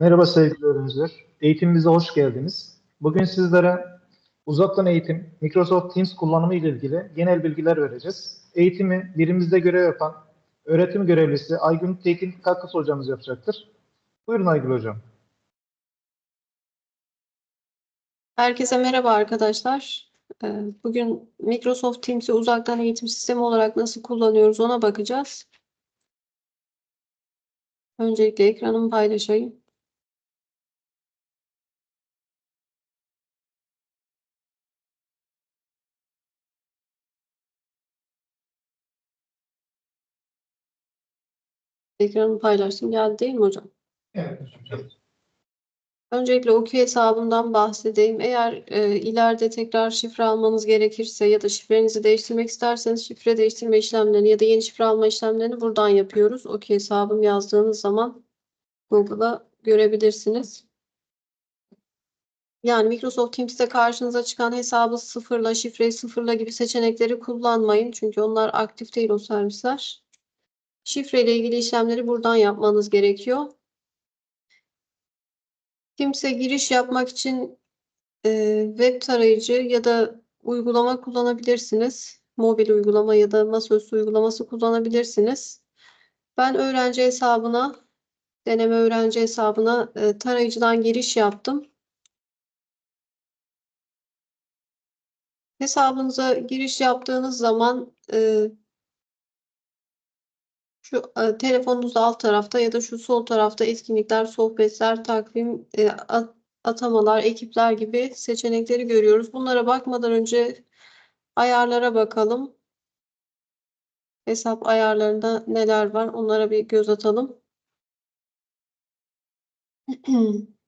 Merhaba sevgili öğrenciler. Eğitimimize hoş geldiniz. Bugün sizlere uzaktan eğitim, Microsoft Teams kullanımı ile ilgili genel bilgiler vereceğiz. Eğitimi birimizde görev yapan öğretim görevlisi Aygün Tekin Kakıs hocamız yapacaktır. Buyurun Aygül hocam. Herkese merhaba arkadaşlar. Ee, Bugün Microsoft Teams'i uzaktan eğitim sistemi olarak nasıl kullanıyoruz ona bakacağız. Öncelikle ekranımı paylaşayım. Ekranımı paylaştım. Geldi değil mi hocam? Evet hocam. Öncelikle OQ hesabımdan bahsedeyim. Eğer e, ileride tekrar şifre almanız gerekirse ya da şifrenizi değiştirmek isterseniz şifre değiştirme işlemlerini ya da yeni şifre alma işlemlerini buradan yapıyoruz. OQ hesabım yazdığınız zaman Google'a görebilirsiniz. Yani Microsoft Teams'te karşınıza çıkan hesabı sıfırla, şifreyi sıfırla gibi seçenekleri kullanmayın. Çünkü onlar aktif değil o servisler. Şifre ile ilgili işlemleri buradan yapmanız gerekiyor. Teams'e giriş yapmak için e, web tarayıcı ya da uygulama kullanabilirsiniz. Mobil uygulama ya da masaüstü uygulaması kullanabilirsiniz. Ben öğrenci hesabına, deneme öğrenci hesabına e, tarayıcıdan giriş yaptım. Hesabınıza giriş yaptığınız zaman e, şu e, telefonunuzda alt tarafta ya da şu sol tarafta etkinlikler, sohbetler, takvim, e, at- atamalar, ekipler gibi seçenekleri görüyoruz. Bunlara bakmadan önce ayarlara bakalım. Hesap ayarlarında neler var? Onlara bir göz atalım.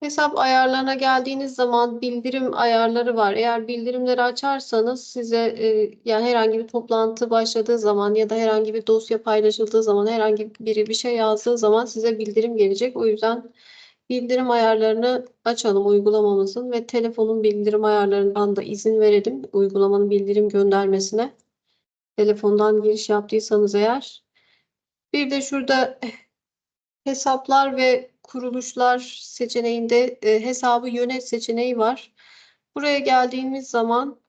Hesap ayarlarına geldiğiniz zaman bildirim ayarları var. Eğer bildirimleri açarsanız size e, yani herhangi bir toplantı başladığı zaman ya da herhangi bir dosya paylaşıldığı zaman herhangi biri bir şey yazdığı zaman size bildirim gelecek. O yüzden bildirim ayarlarını açalım uygulamamızın ve telefonun bildirim ayarlarından da izin verelim uygulamanın bildirim göndermesine. Telefondan giriş yaptıysanız eğer. Bir de şurada hesaplar ve kuruluşlar seçeneğinde e, hesabı yönet seçeneği var. Buraya geldiğimiz zaman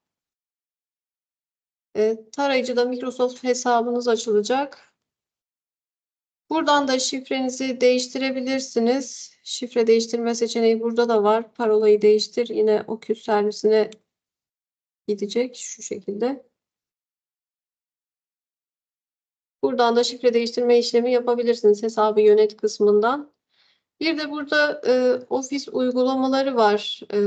e, tarayıcıda Microsoft hesabınız açılacak. Buradan da şifrenizi değiştirebilirsiniz. Şifre değiştirme seçeneği burada da var. Parolayı değiştir. Yine o küs servisine gidecek şu şekilde. Buradan da şifre değiştirme işlemi yapabilirsiniz hesabı yönet kısmından. Bir de burada e, ofis uygulamaları var. E,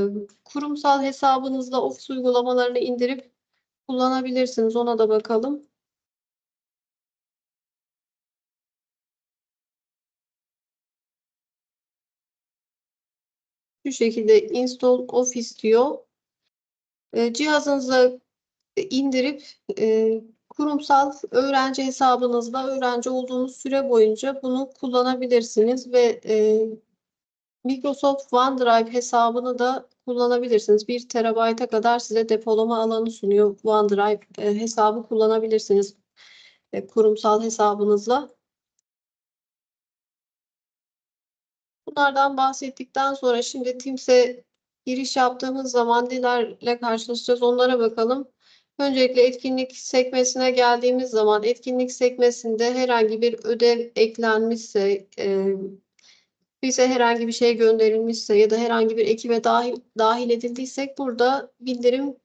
kurumsal hesabınızda ofis uygulamalarını indirip kullanabilirsiniz. Ona da bakalım. Şu şekilde install office diyor. E, cihazınıza indirip e, kurumsal öğrenci hesabınızda öğrenci olduğunuz süre boyunca bunu kullanabilirsiniz ve e, Microsoft OneDrive hesabını da kullanabilirsiniz. 1 terabayta kadar size depolama alanı sunuyor. OneDrive e, hesabı kullanabilirsiniz e, kurumsal hesabınızla. Bunlardan bahsettikten sonra şimdi Teams'e giriş yaptığımız zaman nelerle karşılaşacağız onlara bakalım. Öncelikle etkinlik sekmesine geldiğimiz zaman etkinlik sekmesinde herhangi bir ödev eklenmişse, e, bize herhangi bir şey gönderilmişse ya da herhangi bir ekibe dahil dahil edildiysek burada bildirim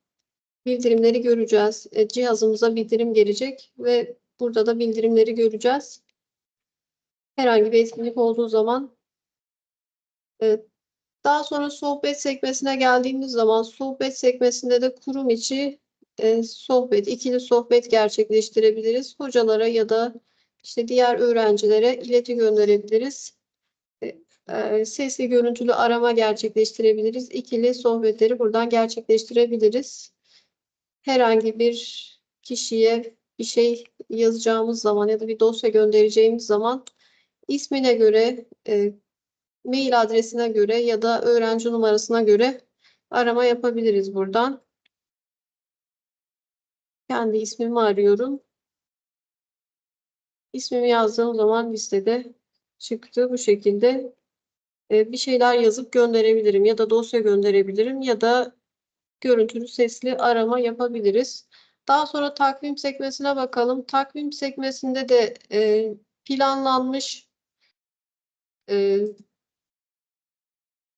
bildirimleri göreceğiz. E, cihazımıza bildirim gelecek ve burada da bildirimleri göreceğiz. Herhangi bir etkinlik olduğu zaman e, daha sonra sohbet sekmesine geldiğimiz zaman sohbet sekmesinde de kurum içi e, sohbet, ikili sohbet gerçekleştirebiliriz. Hocalara ya da işte diğer öğrencilere ileti gönderebiliriz. E, e, sesli görüntülü arama gerçekleştirebiliriz. İkili sohbetleri buradan gerçekleştirebiliriz. Herhangi bir kişiye bir şey yazacağımız zaman ya da bir dosya göndereceğimiz zaman ismine göre, e, mail adresine göre ya da öğrenci numarasına göre arama yapabiliriz buradan. Kendi ismimi arıyorum. İsmimi yazdığım zaman listede çıktı. Bu şekilde e, bir şeyler yazıp gönderebilirim ya da dosya gönderebilirim ya da görüntülü sesli arama yapabiliriz. Daha sonra takvim sekmesine bakalım. Takvim sekmesinde de e, planlanmış e,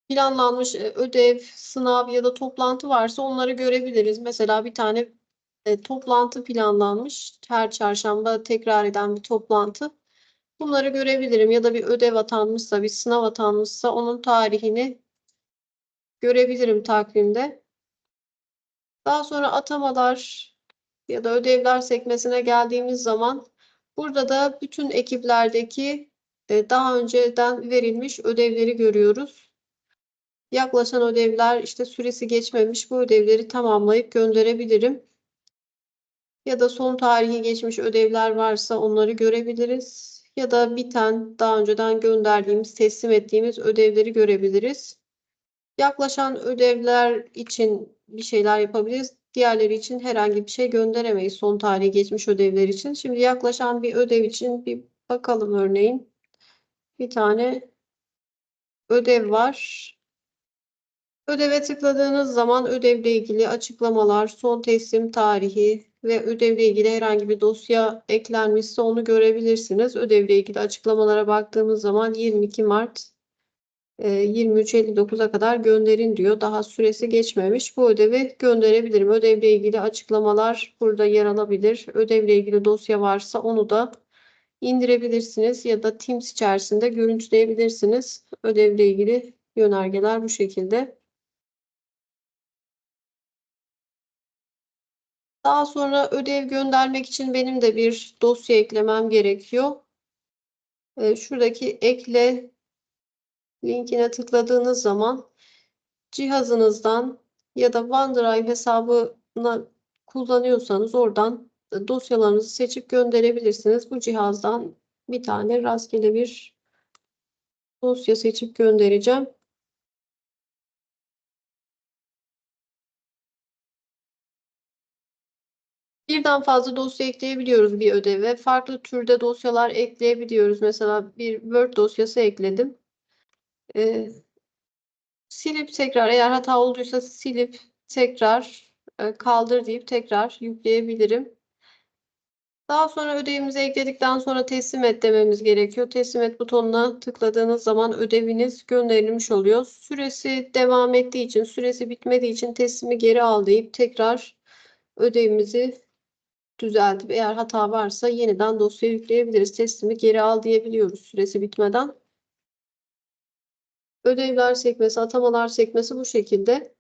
planlanmış e, ödev, sınav ya da toplantı varsa onları görebiliriz. Mesela bir tane e, toplantı planlanmış. Her çarşamba tekrar eden bir toplantı. Bunları görebilirim ya da bir ödev atanmışsa, bir sınav atanmışsa onun tarihini görebilirim takvimde. Daha sonra atamalar ya da ödevler sekmesine geldiğimiz zaman burada da bütün ekiplerdeki e, daha önceden verilmiş ödevleri görüyoruz. Yaklaşan ödevler işte süresi geçmemiş bu ödevleri tamamlayıp gönderebilirim. Ya da son tarihi geçmiş ödevler varsa onları görebiliriz. Ya da biten daha önceden gönderdiğimiz, teslim ettiğimiz ödevleri görebiliriz. Yaklaşan ödevler için bir şeyler yapabiliriz. Diğerleri için herhangi bir şey gönderemeyiz son tarihi geçmiş ödevler için. Şimdi yaklaşan bir ödev için bir bakalım örneğin. Bir tane ödev var. Ödeve tıkladığınız zaman ödevle ilgili açıklamalar, son teslim tarihi ve ödevle ilgili herhangi bir dosya eklenmişse onu görebilirsiniz. Ödevle ilgili açıklamalara baktığımız zaman 22 Mart e, 23.59'a kadar gönderin diyor. Daha süresi geçmemiş. Bu ödevi gönderebilirim. Ödevle ilgili açıklamalar burada yer alabilir. Ödevle ilgili dosya varsa onu da indirebilirsiniz ya da Teams içerisinde görüntüleyebilirsiniz. Ödevle ilgili yönergeler bu şekilde. Daha sonra ödev göndermek için benim de bir dosya eklemem gerekiyor. Ee, şuradaki ekle linkine tıkladığınız zaman cihazınızdan ya da OneDrive hesabını kullanıyorsanız oradan dosyalarınızı seçip gönderebilirsiniz. Bu cihazdan bir tane rastgele bir dosya seçip göndereceğim. Birden fazla dosya ekleyebiliyoruz bir ödeve. Farklı türde dosyalar ekleyebiliyoruz. Mesela bir Word dosyası ekledim. Ee, silip tekrar eğer hata olduysa silip tekrar e, kaldır deyip tekrar yükleyebilirim. Daha sonra ödevimizi ekledikten sonra teslim et dememiz gerekiyor. Teslim et butonuna tıkladığınız zaman ödeviniz gönderilmiş oluyor. Süresi devam ettiği için, süresi bitmediği için teslimi geri al deyip tekrar ödevimizi düzeltip eğer hata varsa yeniden dosya yükleyebiliriz. Teslimi geri al diyebiliyoruz süresi bitmeden. Ödevler sekmesi, atamalar sekmesi bu şekilde.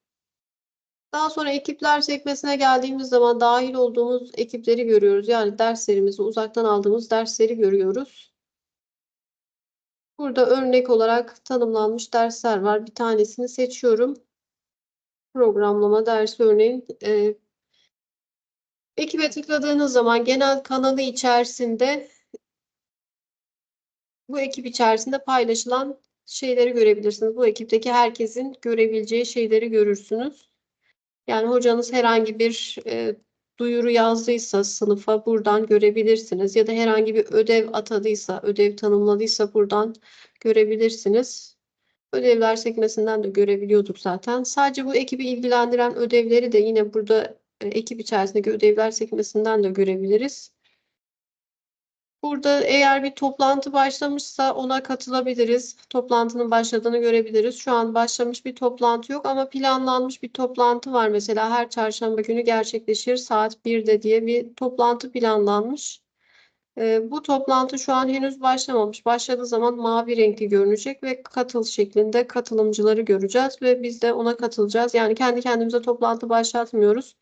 Daha sonra ekipler sekmesine geldiğimiz zaman dahil olduğumuz ekipleri görüyoruz. Yani derslerimizi, uzaktan aldığımız dersleri görüyoruz. Burada örnek olarak tanımlanmış dersler var. Bir tanesini seçiyorum. Programlama dersi örneğin. E, ekibe tıkladığınız zaman genel kanalı içerisinde bu ekip içerisinde paylaşılan şeyleri görebilirsiniz. Bu ekipteki herkesin görebileceği şeyleri görürsünüz. Yani hocanız herhangi bir e, duyuru yazdıysa sınıfa buradan görebilirsiniz. Ya da herhangi bir ödev atadıysa, ödev tanımladıysa buradan görebilirsiniz. Ödevler sekmesinden de görebiliyorduk zaten. Sadece bu ekibi ilgilendiren ödevleri de yine burada ekip içerisindeki ödevler sekmesinden de görebiliriz. Burada eğer bir toplantı başlamışsa ona katılabiliriz. Toplantının başladığını görebiliriz. Şu an başlamış bir toplantı yok ama planlanmış bir toplantı var. Mesela her çarşamba günü gerçekleşir saat 1'de diye bir toplantı planlanmış. Ee, bu toplantı şu an henüz başlamamış. Başladığı zaman mavi renkli görünecek ve katıl şeklinde katılımcıları göreceğiz ve biz de ona katılacağız. Yani kendi kendimize toplantı başlatmıyoruz.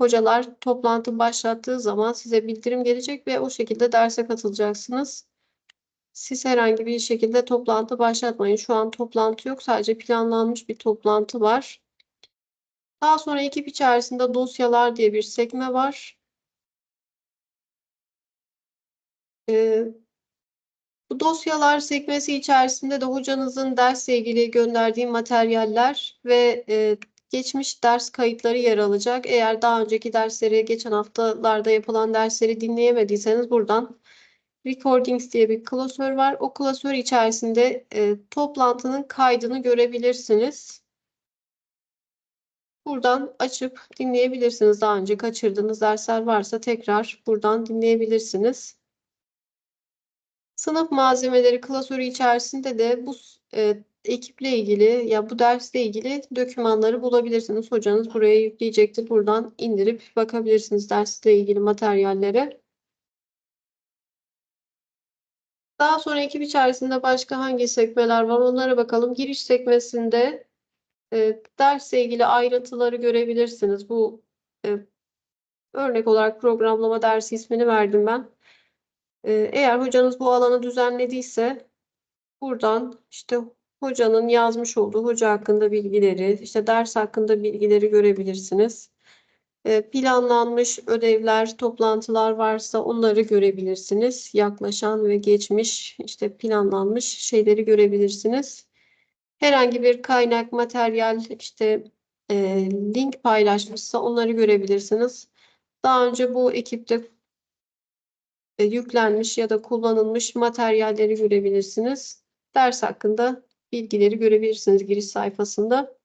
Hocalar toplantı başlattığı zaman size bildirim gelecek ve o şekilde derse katılacaksınız. Siz herhangi bir şekilde toplantı başlatmayın. Şu an toplantı yok. Sadece planlanmış bir toplantı var. Daha sonra ekip içerisinde dosyalar diye bir sekme var. Ee, bu dosyalar sekmesi içerisinde de hocanızın dersle ilgili gönderdiği materyaller ve e, geçmiş ders kayıtları yer alacak. Eğer daha önceki dersleri, geçen haftalarda yapılan dersleri dinleyemediyseniz buradan Recordings diye bir klasör var. O klasör içerisinde e, toplantının kaydını görebilirsiniz. Buradan açıp dinleyebilirsiniz. Daha önce kaçırdığınız dersler varsa tekrar buradan dinleyebilirsiniz. Sınıf malzemeleri klasörü içerisinde de bu e, ekiple ilgili ya bu dersle ilgili dokümanları bulabilirsiniz. Hocanız buraya yükleyecektir. Buradan indirip bakabilirsiniz dersle ilgili materyallere. Daha sonra ekip içerisinde başka hangi sekmeler var onlara bakalım. Giriş sekmesinde e, dersle ilgili ayrıntıları görebilirsiniz. Bu e, örnek olarak programlama dersi ismini verdim ben. E, eğer hocanız bu alanı düzenlediyse buradan işte hocanın yazmış olduğu hoca hakkında bilgileri, işte ders hakkında bilgileri görebilirsiniz. E, planlanmış ödevler, toplantılar varsa onları görebilirsiniz. Yaklaşan ve geçmiş işte planlanmış şeyleri görebilirsiniz. Herhangi bir kaynak, materyal, işte e, link paylaşmışsa onları görebilirsiniz. Daha önce bu ekipte e, yüklenmiş ya da kullanılmış materyalleri görebilirsiniz. Ders hakkında bilgileri görebilirsiniz giriş sayfasında.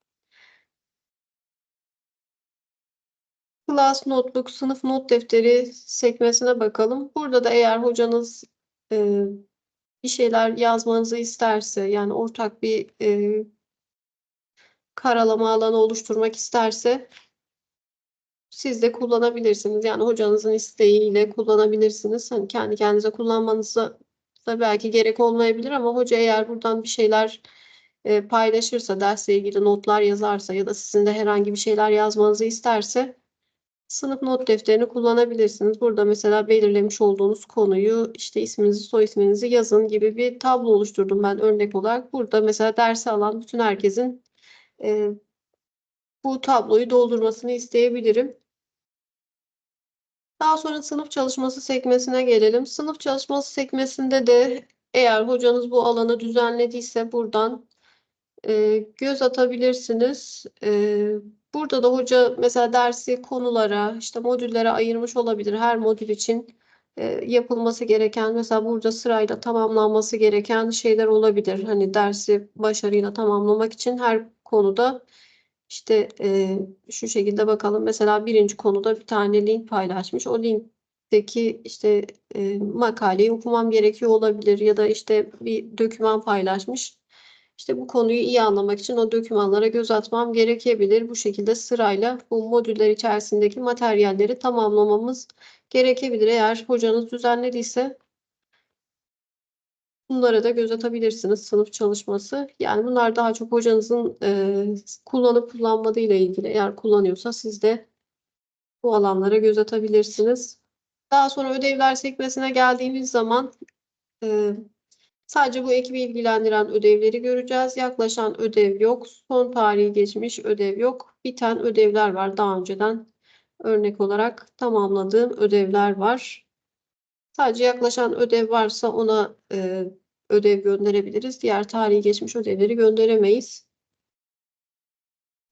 Class Notebook, sınıf not defteri sekmesine bakalım. Burada da eğer hocanız e, bir şeyler yazmanızı isterse, yani ortak bir e, karalama alanı oluşturmak isterse siz de kullanabilirsiniz. Yani hocanızın isteğiyle kullanabilirsiniz. Hani kendi kendinize kullanmanıza da belki gerek olmayabilir ama hoca eğer buradan bir şeyler e, paylaşırsa, dersle ilgili notlar yazarsa ya da sizin de herhangi bir şeyler yazmanızı isterse sınıf not defterini kullanabilirsiniz. Burada mesela belirlemiş olduğunuz konuyu işte isminizi, soy isminizi yazın gibi bir tablo oluşturdum ben örnek olarak. Burada mesela dersi alan bütün herkesin e, bu tabloyu doldurmasını isteyebilirim. Daha sonra sınıf çalışması sekmesine gelelim. Sınıf çalışması sekmesinde de eğer hocanız bu alanı düzenlediyse buradan e, göz atabilirsiniz. E, burada da hoca mesela dersi konulara, işte modüllere ayırmış olabilir. Her modül için e, yapılması gereken, mesela burada sırayla tamamlanması gereken şeyler olabilir. Hani dersi başarıyla tamamlamak için her konuda işte e, şu şekilde bakalım. Mesela birinci konuda bir tane link paylaşmış. O linkteki işte e, makaleyi okumam gerekiyor olabilir ya da işte bir doküman paylaşmış. İşte bu konuyu iyi anlamak için o dokümanlara göz atmam gerekebilir. Bu şekilde sırayla bu modüller içerisindeki materyalleri tamamlamamız gerekebilir. Eğer hocanız düzenlediyse bunlara da göz atabilirsiniz sınıf çalışması. Yani bunlar daha çok hocanızın e, kullanıp kullanmadığı ile ilgili. Eğer kullanıyorsa siz de bu alanlara göz atabilirsiniz. Daha sonra ödevler sekmesine geldiğimiz zaman e, Sadece bu ekibi ilgilendiren ödevleri göreceğiz. Yaklaşan ödev yok. Son tarihi geçmiş ödev yok. Biten ödevler var. Daha önceden örnek olarak tamamladığım ödevler var. Sadece yaklaşan ödev varsa ona e, ödev gönderebiliriz. Diğer tarihi geçmiş ödevleri gönderemeyiz.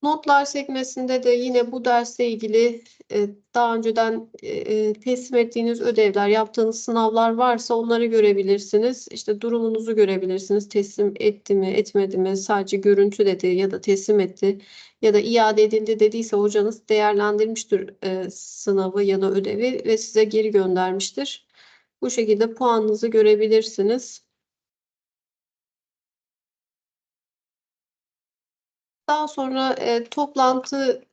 Notlar sekmesinde de yine bu dersle ilgili e, daha önceden e, teslim ettiğiniz ödevler, yaptığınız sınavlar varsa onları görebilirsiniz. İşte durumunuzu görebilirsiniz. Teslim etti mi, etmedi mi, sadece görüntü dedi ya da teslim etti ya da iade edildi dediyse hocanız değerlendirmiştir e, sınavı ya da ödevi ve size geri göndermiştir. Bu şekilde puanınızı görebilirsiniz. Daha sonra e, toplantı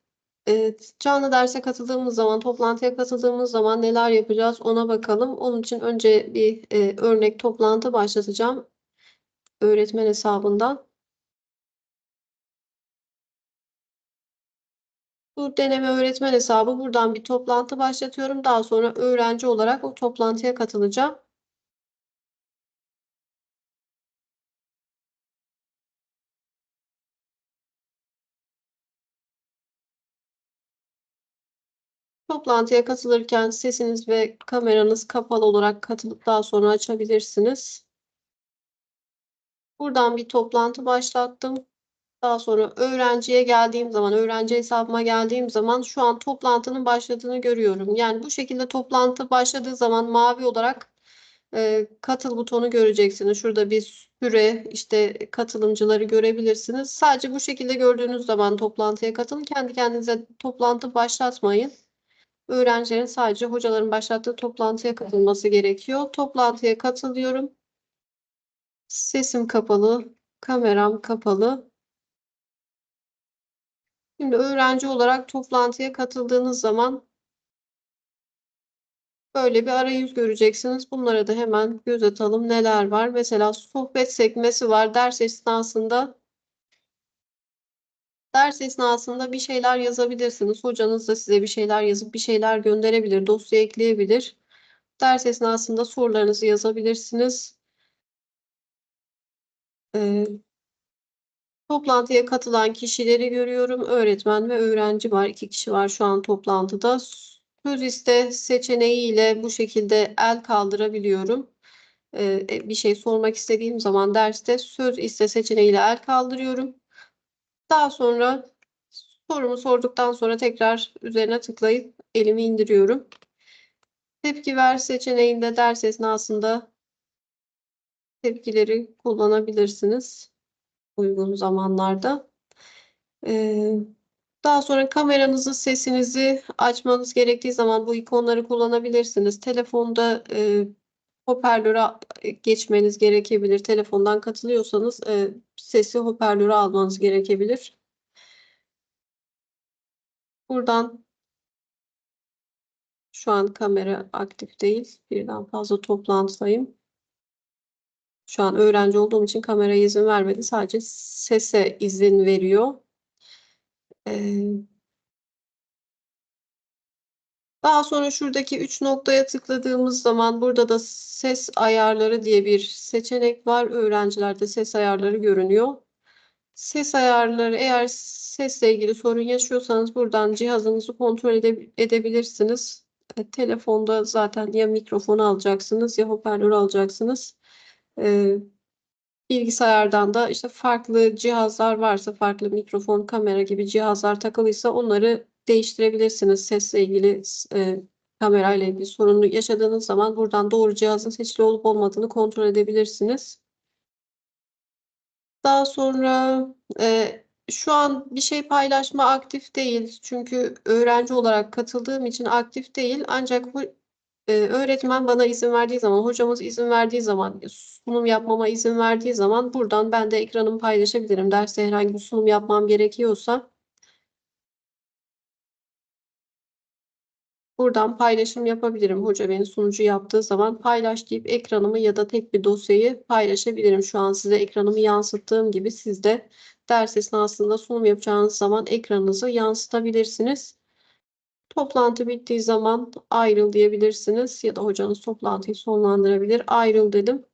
e, canlı derse katıldığımız zaman, toplantıya katıldığımız zaman neler yapacağız ona bakalım. Onun için önce bir e, örnek toplantı başlatacağım öğretmen hesabından. Bu deneme öğretmen hesabı buradan bir toplantı başlatıyorum. Daha sonra öğrenci olarak o toplantıya katılacağım. Toplantıya katılırken sesiniz ve kameranız kapalı olarak katılıp daha sonra açabilirsiniz. Buradan bir toplantı başlattım. Daha sonra öğrenciye geldiğim zaman, öğrenci hesabıma geldiğim zaman şu an toplantının başladığını görüyorum. Yani bu şekilde toplantı başladığı zaman mavi olarak e, katıl butonu göreceksiniz. Şurada bir süre işte katılımcıları görebilirsiniz. Sadece bu şekilde gördüğünüz zaman toplantıya katılın. Kendi kendinize toplantı başlatmayın. Öğrencilerin sadece hocaların başlattığı toplantıya katılması gerekiyor. Toplantıya katılıyorum. Sesim kapalı, kameram kapalı. Şimdi öğrenci olarak toplantıya katıldığınız zaman böyle bir arayüz göreceksiniz. Bunlara da hemen göz atalım. Neler var? Mesela sohbet sekmesi var. Ders esnasında ders esnasında bir şeyler yazabilirsiniz. Hocanız da size bir şeyler yazıp bir şeyler gönderebilir. Dosya ekleyebilir. Ders esnasında sorularınızı yazabilirsiniz. Ee, Toplantıya katılan kişileri görüyorum. Öğretmen ve öğrenci var. İki kişi var şu an toplantıda. Söz iste seçeneğiyle bu şekilde el kaldırabiliyorum. Ee, bir şey sormak istediğim zaman derste söz iste seçeneğiyle el kaldırıyorum. Daha sonra sorumu sorduktan sonra tekrar üzerine tıklayıp elimi indiriyorum. Tepki ver seçeneğinde ders esnasında tepkileri kullanabilirsiniz uygun zamanlarda. Ee, daha sonra kameranızı, sesinizi açmanız gerektiği zaman bu ikonları kullanabilirsiniz. Telefonda e, hoparlöre geçmeniz gerekebilir. Telefondan katılıyorsanız e, sesi hoparlöre almanız gerekebilir. Buradan şu an kamera aktif değil. Birden fazla toplantıdayım. Şu an öğrenci olduğum için kameraya izin vermedi. Sadece sese izin veriyor. Ee, daha sonra şuradaki üç noktaya tıkladığımız zaman burada da ses ayarları diye bir seçenek var. Öğrencilerde ses ayarları görünüyor. Ses ayarları eğer sesle ilgili sorun yaşıyorsanız buradan cihazınızı kontrol ede- edebilirsiniz. E, telefonda zaten ya mikrofonu alacaksınız ya hoparlör alacaksınız. E, bilgisayardan da işte farklı cihazlar varsa farklı mikrofon, kamera gibi cihazlar takılıysa onları değiştirebilirsiniz. Sesle ilgili e, kamerayla ilgili sorunu yaşadığınız zaman buradan doğru cihazın seçili olup olmadığını kontrol edebilirsiniz. Daha sonra e, şu an bir şey paylaşma aktif değil. Çünkü öğrenci olarak katıldığım için aktif değil. Ancak bu e, öğretmen bana izin verdiği zaman, hocamız izin verdiği zaman, sunum yapmama izin verdiği zaman buradan ben de ekranımı paylaşabilirim. Derste herhangi bir sunum yapmam gerekiyorsa buradan paylaşım yapabilirim. Hoca beni sunucu yaptığı zaman paylaş deyip ekranımı ya da tek bir dosyayı paylaşabilirim. Şu an size ekranımı yansıttığım gibi siz de ders esnasında sunum yapacağınız zaman ekranınızı yansıtabilirsiniz. Toplantı bittiği zaman ayrıl diyebilirsiniz ya da hocanız toplantıyı sonlandırabilir. Ayrıl dedim.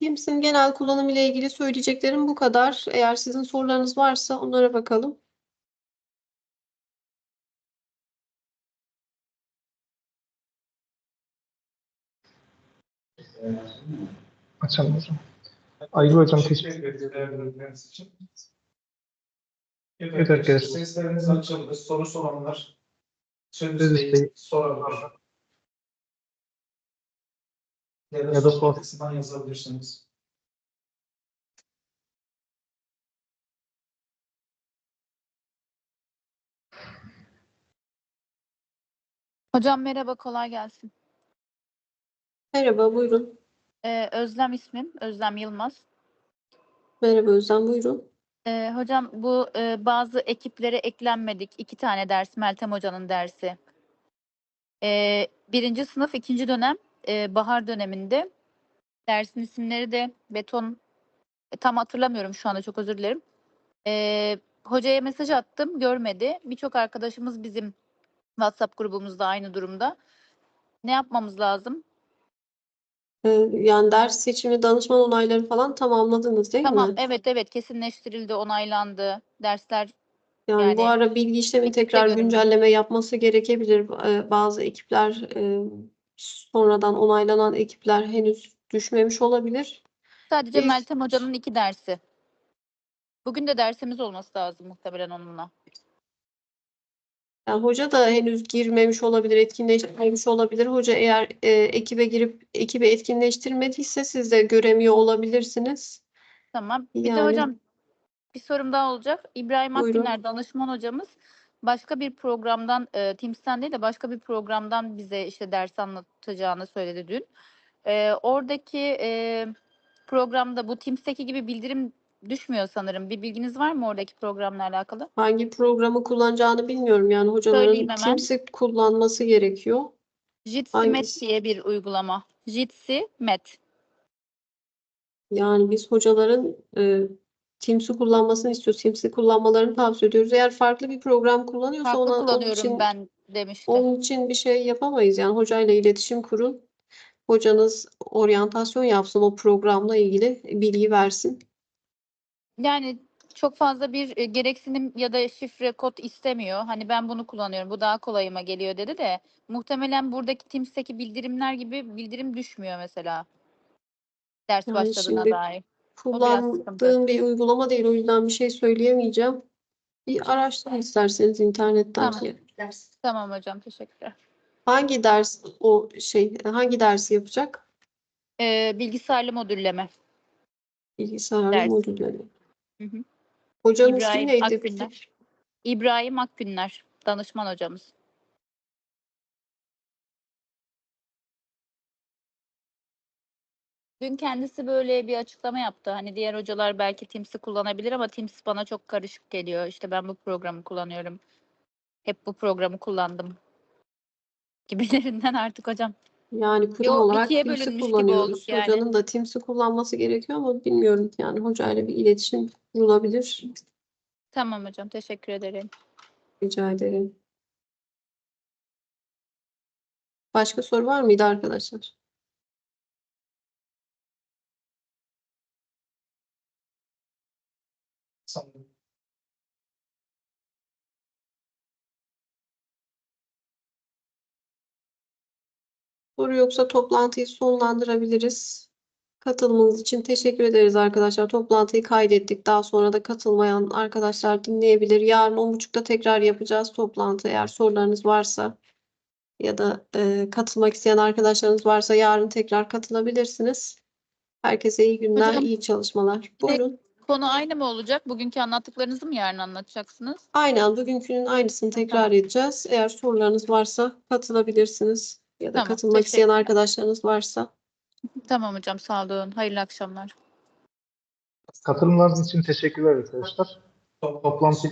Teams'in genel kullanımı ile ilgili söyleyeceklerim bu kadar. Eğer sizin sorularınız varsa onlara bakalım. Açalım hocam. Aygül hocam teşekkür ederiz için. Evet Evet arkadaşlar, açıldı. Soru soranlar söz Söz isteği isteği. sorabilir. Ya da, Ya da sohbet sor. kısmından yazabilirsiniz. Hocam merhaba, kolay gelsin. Merhaba, buyurun. Ee, Özlem ismim, Özlem Yılmaz. Merhaba Özlem, buyurun. Ee, hocam bu e, bazı ekiplere eklenmedik. İki tane ders, Meltem Hoca'nın dersi. Ee, birinci sınıf, ikinci dönem, e, bahar döneminde. Dersin isimleri de beton, e, tam hatırlamıyorum şu anda, çok özür dilerim. Ee, hocaya mesaj attım, görmedi. Birçok arkadaşımız bizim WhatsApp grubumuzda aynı durumda. Ne yapmamız lazım? Yani ders seçimi, danışman onayları falan tamamladınız değil Tamam, mi? evet evet kesinleştirildi, onaylandı. Dersler Yani bu Yani ara bilgi işlemi tekrar güncelleme yapması gerekebilir. Bazı ekipler e, sonradan onaylanan ekipler henüz düşmemiş olabilir. Sadece İlk- Meltem Hoca'nın iki dersi. Bugün de dersimiz olması lazım muhtemelen onunla. Yani hoca da henüz girmemiş olabilir, etkinleştirmemiş olabilir. Hoca eğer e, ekibe girip ekibi etkinleştirmediyse siz de göremiyor olabilirsiniz. Tamam. Bir de Yani- hocam bir sorum daha olacak. İbrahim. Akgüner danışman hocamız başka bir programdan e, Teams'ten değil de başka bir programdan bize işte ders anlatacağını söyledi dün. E, oradaki e, programda bu Teams'teki gibi bildirim düşmüyor sanırım. Bir bilginiz var mı oradaki programla alakalı? Hangi programı kullanacağını bilmiyorum. Yani hocaların. Teams'i kullanması gerekiyor. Jitsi Met diye bir uygulama. Jitsi Met. Yani biz hocaların e, Teams'i kullanmasını istiyoruz. Teams'i kullanmalarını tavsiye ediyoruz. Eğer farklı bir program kullanıyorsa Farklı ona, onun kullanıyorum için, ben demişti. onun için bir şey yapamayız. Yani hocayla iletişim kurun. Hocanız oryantasyon yapsın o programla ilgili bilgi versin. Yani çok fazla bir e, gereksinim ya da şifre kod istemiyor. Hani ben bunu kullanıyorum. Bu daha kolayıma geliyor dedi de muhtemelen buradaki Teams'teki bildirimler gibi bildirim düşmüyor mesela. Ders Yani başladığına şimdi dair. Kullandığım bir uygulama değil. O yüzden bir şey söyleyemeyeceğim. Bir araştırın isterseniz internetten. Tamam. Tamam hocam teşekkürler. Hangi ders o şey hangi dersi yapacak? Ee, bilgisayarlı modülleme. Bilgisayar Ders. modülleri. Hı hı. İsmi İbrahim neydi? Akgünler. İbrahim Akgünler. Danışman hocamız. Dün kendisi böyle bir açıklama yaptı. Hani diğer hocalar belki Teams'i kullanabilir ama Teams bana çok karışık geliyor. İşte ben bu programı kullanıyorum. Hep bu programı kullandım. Gibilerinden artık hocam. Yani kurum Yo, olarak ikiye Teams'i bölünmüş gibi kullanıyoruz. olduk yani. Hocanın da Teams'i kullanması gerekiyor ama bilmiyorum yani hocayla bir iletişim kurulabilir. Tamam hocam teşekkür ederim. Rica ederim. Başka soru var mıydı arkadaşlar? Soru yoksa toplantıyı sonlandırabiliriz. Katılımınız için teşekkür ederiz arkadaşlar. Toplantıyı kaydettik. Daha sonra da katılmayan arkadaşlar dinleyebilir. Yarın 10.30'da tekrar yapacağız toplantı. Eğer sorularınız varsa ya da e, katılmak isteyen arkadaşlarınız varsa yarın tekrar katılabilirsiniz. Herkese iyi günler, Hocam, iyi çalışmalar. Buyurun. Konu aynı mı olacak? Bugünkü anlattıklarınızı mı yarın anlatacaksınız? Aynen bugünkünün aynısını tekrar edeceğiz. Eğer sorularınız varsa katılabilirsiniz. Ya da Tamam, katılmak isteyen arkadaşlarınız varsa. Tamam hocam sağ olun. Hayırlı akşamlar. Katılımlarınız için teşekkürler arkadaşlar. Toplantı-